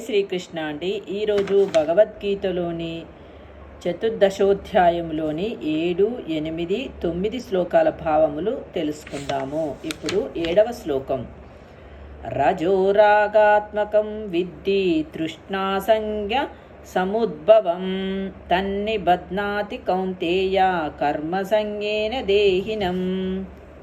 శ్రీకృష్ణ అండి. ఈరోజు భగవద్గీతలోని చతుర్దశోధ్యాయంలోని ఏడు ఎనిమిది తొమ్మిది శ్లోకాల భావములు తెలుసుకుందాము. ఇప్పుడు ఏడవ శ్లోకం. రజోరాగాత్మకం విద్ధి తృష్ణాసంజ్ఞ సముద్భవం తన్నిబధ్నాతి కౌంతేయ కర్మసంజ్ఞేన దేహినం.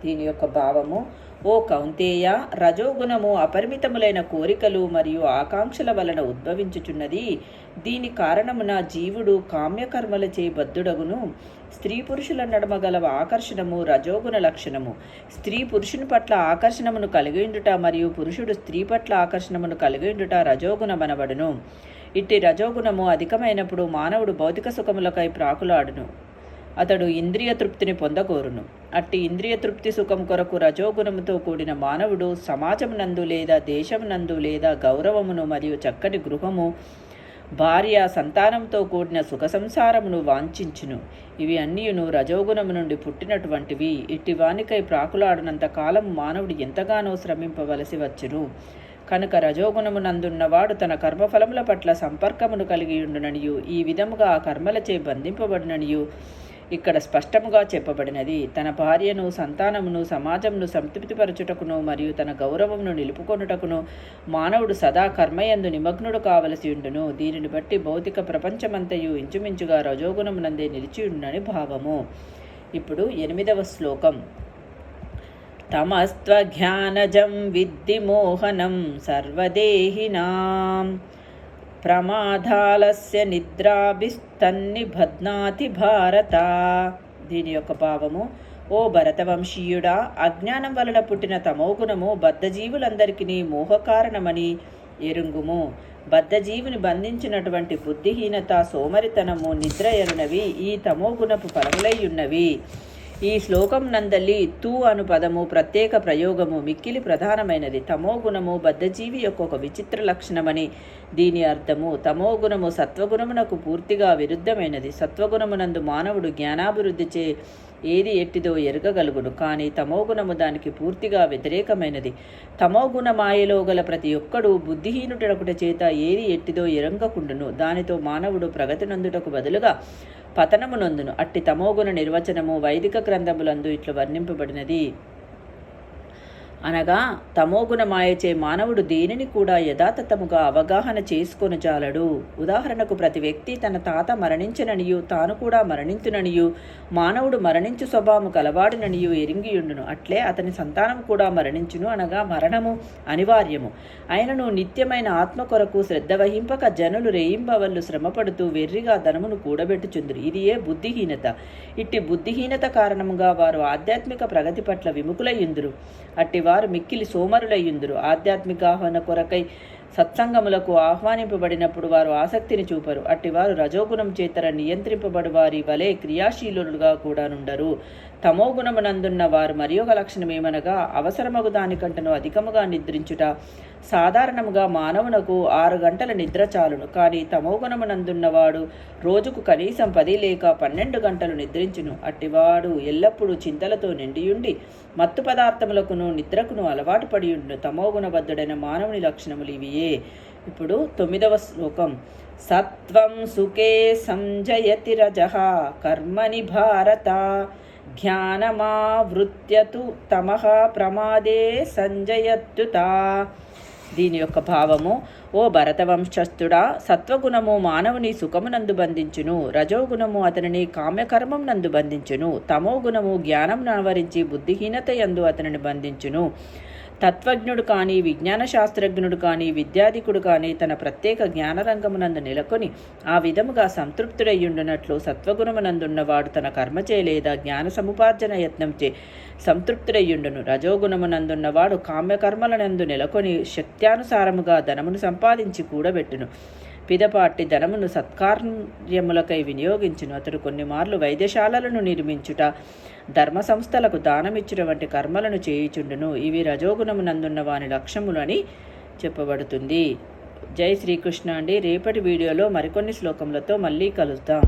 దీని యొక్క భావము ఓ కౌంతేయ రజోగుణము అపరిమితములైన కోరికలు మరియు ఆకాంక్షల వలన ఉద్భవించుచున్నది. దీని కారణమున జీవుడు కామ్యకర్మలచే బద్ధుడగును. స్త్రీ పురుషుల నడమ గల ఆకర్షణము రజోగుణ లక్షణము. స్త్రీ పురుషుని పట్ల ఆకర్షణమును కలిగిండుట మరియు పురుషుడు స్త్రీ పట్ల ఆకర్షణమును కలిగిండుట రజోగుణమనబడును. ఇట్టి రజోగుణము అధికమైనప్పుడు మానవుడు భౌతిక సుఖములకై ప్రాకులాడును. అతడు ఇంద్రియ తృప్తిని పొందకోరును. అట్టి ఇంద్రియ తృప్తి సుఖం కొరకు రజోగుణముతో కూడిన మానవుడు సమాజమునందు లేదా దేశమునందు లేదా గౌరవమును మరియు చక్కటి గృహము భార్య సంతానంతో కూడిన సుఖ సంసారమును వాంఛించును. ఇవి అన్నీయును రజోగుణము నుండి పుట్టినటువంటివి. ఇట్టి వానికై ప్రాకులాడినంత కాలం మానవుడు ఎంతగానో శ్రమింపవలసి వచ్చును. కనుక రజోగుణమునందున్నవాడు తన కర్మఫలముల పట్ల సంపర్కమును కలిగి ఉండుననియు ఈ విధముగా ఆ కర్మలచే బంధింపబడిననియు ఇక్కడ స్పష్టముగా చెప్పబడినది తన భార్యను సంతానమును సమాజమును సంతృప్తిపరచుటకును మరియు తన గౌరవమును నిలుపుకొనుటకును మానవుడు సదా కర్మయందు నిమగ్నుడు కావలసి ఉండును. దీనిని బట్టి భౌతిక ప్రపంచమంతయు ఇంచుమించుగా రజోగుణమునందే నిలిచియుండునని భావము. ఇప్పుడు ఎనిమిదవ శ్లోకం. తమస్త్వజ్ఞానజం విద్ది మోహనం సర్వదేహినాం ప్రమాదాలస్య నిద్రాభిస్తన్ని భద్నాతి భారత దీని యొక్క భావము ఓ భరతవంశీయుడా అజ్ఞానం వలన పుట్టిన తమోగుణము బద్ధజీవులందరికీ మోహకారణమని ఎరుంగుము. బద్ధజీవుని బంధించినటువంటి బుద్ధిహీనత సోమరితనము నిద్రయలునవి ఈ తమోగుణపు ఫలములై ఉన్నవి. ఈ శ్లోకం నందల్లి తూ అను పదము ప్రత్యేక ప్రయోగము మిక్కిలి ప్రధానమైనది. తమోగుణము బద్ధజీవి యొక్క ఒక విచిత్ర లక్షణమని దీని అర్థము తమోగుణము సత్వగుణమునకు పూర్తిగా విరుద్ధమైనది. సత్వగుణమునందు మానవుడు జ్ఞానాభివృద్ధి చే ఏది ఎట్టిదో ఎరగగలుగును. కానీ తమోగుణము దానికి పూర్తిగా వ్యతిరేకమైనది. తమోగుణ మాయలో గల ప్రతి ఒక్కడు బుద్ధిహీనుటకుట చేత ఏది ఎట్టిదో ఎరంగకుండును. దానితో మానవుడు ప్రగతి నందుటకు బదులుగా పతనమునందును అట్టి తమోగుణ నిర్వచనము వైదిక గ్రంథములందు ఇట్లు వర్ణింపబడినది. అనగా తమోగుణమాయచే మానవుడు దేనిని కూడా యథాతథముగా అవగాహన చేసుకొని చాలడు ఉదాహరణకు ప్రతి వ్యక్తి తన తాత మరణించననియు తాను కూడా మరణించుననియు మానవుడు మరణించు స్వభావము కలవాడిననియు ఎరింగియుండును. అట్లే అతని సంతానం కూడా మరణించును అనగా మరణము అనివార్యము. ఆయనను నిత్యమైన ఆత్మ కొరకు శ్రద్ధ వహింపక జనులు రేయింబవళ్ళు శ్రమపడుతూ వెర్రిగా ధనమును కూడబెట్టుచుందురు. ఇది ఏ బుద్ధిహీనత. ఇట్టి బుద్ధిహీనత కారణముగా వారు ఆధ్యాత్మిక ప్రగతి పట్ల విముఖులయ్యుందురు. అట్టి వారు మిక్కిలి సోమరులయ్యుందురు. ఆధ్యాత్మిక ఆహ్వాన కొరకై సత్సంగములకు ఆహ్వానింపబడినప్పుడు వారు ఆసక్తిని చూపరు. అట్టివారు రజోగుణం చేతర నియంత్రింపబడి వారి వలె క్రియాశీలులుగా కూడా నుండరు తమోగుణమునందున్న వారు మరి ఒక లక్షణమేమనగా అవసరమగు దానికంటను అధికముగా నిద్రించుట. సాధారణముగా మానవునకు ఆరు గంటల నిద్ర చాలును. కానీ తమోగుణమునందున్నవాడు రోజుకు కనీసం పది లేక పన్నెండు గంటలు నిద్రించును. అట్టివాడు ఎల్లప్పుడూ చింతలతో నిండియుండి మత్తు పదార్థములకును నిద్రకును అలవాటు పడియుండును. తమోగుణబద్ధుడైన మానవుని లక్షణములు ఇవి ఉన్నాయి ఇప్పుడు తొమ్మిదవ శ్లోకం. సత్వం సుఖే సంజయతి రజ కర్మని భారత. జ్ఞానమావృత్యతు తమ ప్రమాదే సంజయత్యుత దీని యొక్క భావము ఓ భరతవంశస్థుడా సత్వగుణము మానవుని సుఖమునందు బంధించును. రజోగుణము అతనిని కామ్యకర్మం నందు బంధించును. తమో గుణము జ్ఞానం నవరించి బుద్ధిహీనత యందు అతనిని బంధించును. తత్వజ్ఞుడు కానీ విజ్ఞాన శాస్త్రజ్ఞుడు కానీ విద్యాధికుడు కానీ తన ప్రత్యేక జ్ఞానరంగమునందు నెలకొని ఆ విధముగా సంతృప్తుడయ్యుండునట్లు సత్వగుణమునందున్నవాడు తన కర్మచే లేదా జ్ఞాన సముపార్జన యత్నంచే సంతృప్తుడయ్యుండును. రజోగుణమునందున్నవాడు కామ్యకర్మలనందు నెలకొని శక్త్యానుసారముగా ధనమును సంపాదించి కూడబెట్టును. పిదపాటి ధనమును సత్కార్యములకై వినియోగించును. అతడు కొన్ని మార్లు వైద్యశాలలను నిర్మించుట ధర్మ సంస్థలకు దానమిచ్చుట వంటి కర్మలను చేయుచుండును. ఇవి రజోగుణమునందున్న వాని లక్ష్యములని చెప్పబడుతుంది. జై శ్రీకృష్ణ అండి. రేపటి వీడియోలో మరికొన్ని శ్లోకములతో మళ్ళీ కలుద్దాం.